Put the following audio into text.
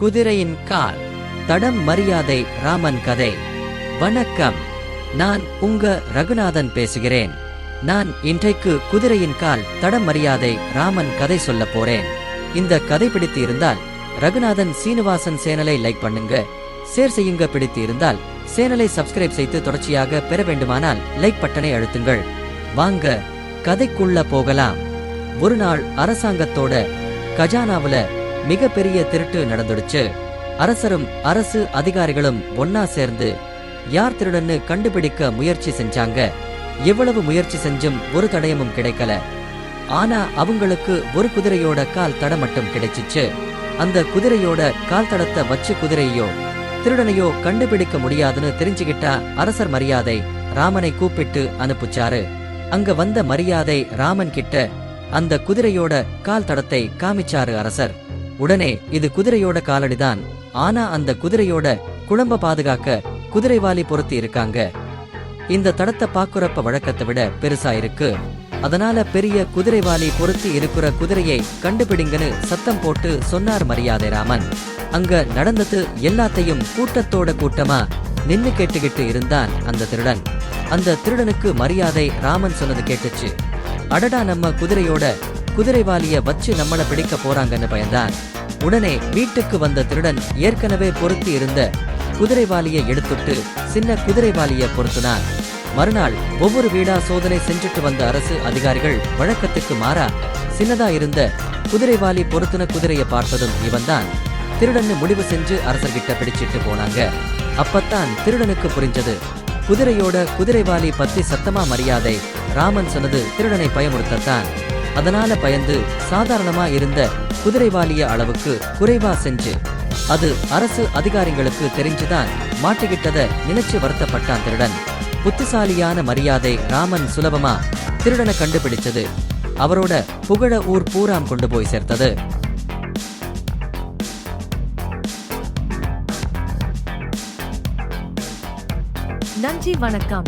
குதிரையின் கால் தடம் மரியாதை ராமன் கதை. வணக்கம் நான் உங்க ரகுநாதன் பேசுகிறேன். நான் இன்றைக்கு குதிரையின் கால் தடம் மரியாதை ராமன் கதை சொல்ல போறேன். இந்த கதை பிடித்து இருந்தால் ரகுநாதன் சீனிவாசன் சேனலை லைக் பண்ணுங்க. ஷேர் செய்யுங்க பிடித்து இருந்தால் சேனலை சப்ஸ்கிரைப் செய்து தொடர்ச்சியாக பெற வேண்டுமானால் லைக் பட்டனை அழுத்துங்கள். வாங்க கதைக்குள்ள போகலாம். ஒரு நாள் அரசாங்கத்தோட கஜானாவுல மிகப்பெரிய திருட்டு நடந்துடுச்சு. அரசரும் அரசு அதிகாரிகளும் ஒன்னா சேர்ந்து யார் திருடன்னு கண்டுபிடிக்க முயற்சி செஞ்சாங்க. எவ்வளவு முயற்சி செஞ்சும் ஒரு தடயமும் கிடைக்கல. ஆனா அவங்களுக்கு ஒரு குதிரையோட கால் தடம் மட்டும் கிடைச்சிச்சு. அந்த குதிரையோட கால் தடத்தை வச்சு குதிரையோ திருடனையோ கண்டுபிடிக்க முடியாதுன்னு தெரிஞ்சுகிட்டா அரசர் மரியாதை ராமனை கூப்பிட்டு அனுப்புச்சாரு. அங்க வந்த மரியாதை ராமன் கிட்ட அந்த குதிரையோட கால் தடத்தை காமிச்சாரு அரசர். உடனே இது குதிரையோட காலடிதான். ஆனா அந்த குதிரையோட குழம்ப பாதுகாக்க குதிரைவாலி பொருத்தி இருக்காங்க. இந்த தடத்தை பாக்குறப்ப வழக்கத்தை விட பெருசா இருக்கு. அதனால பெரிய குதிரைவாலி பொருத்தி இருக்கிற குதிரையை கண்டுபிடிங்கன்னு சத்தம் போட்டு சொன்னார் மரியாதை ராமன். அங்க நடந்தது எல்லாத்தையும் கூட்டத்தோட கூட்டமா நின்னு கேட்டுக்கிட்டு இருந்தான் அந்த திருடன். அந்த திருடனுக்கு மரியாதை ராமன் சொன்னது கேட்டுச்சு. அடடா நம்ம குதிரையோட குதிரைவாலிய வச்சு நம்மள பிடிக்க போறாங்கன்னு பயந்தான். உடனே வீட்டுக்கு வந்த திருடன் ஏற்கனவே பொருத்தி இருந்த குதிரைவாலியை எடுத்துட்டு சின்ன குதிரைவாலிய பொருத்தினான். மறுநாள் ஒவ்வொரு வீடா சோதனை செஞ்சுட்டு வந்த அரசு அதிகாரிகள் வழக்கத்துக்கு மாறா சின்னதா இருந்த குதிரைவாலி பொருத்தின குதிரைய பார்த்ததும் இவன்தான். திருடன்னு முடிவு செஞ்சு அரசர்கிட்ட பிடிச்சிட்டு போனாங்க. அப்பத்தான் திருடனுக்கு புரிஞ்சது. குதிரையோட குதிரைவாலி பத்தி சத்தமா மரியாதை ராமன் சொன்னது திருடனை பயமுறுத்தத்தான். அதனால பயந்து சாதாரணமா இருந்த குதிரைவாலிய அளவுக்கு குறைவா செஞ்சு. அது அரசு அதிகாரிகளுக்கு தெரிஞ்சுதான் மாட்டிக்கிட்டத நினைச்சு வருத்தப்பட்டான் திருடன். புத்திசாலியான மரியாதை ராமன் சுலபமா திருடனை கண்டுபிடிச்சது. அவரோட புகழ ஊர் பூராம் கொண்டு போய் சேர்த்தது. நன்றி வணக்கம்.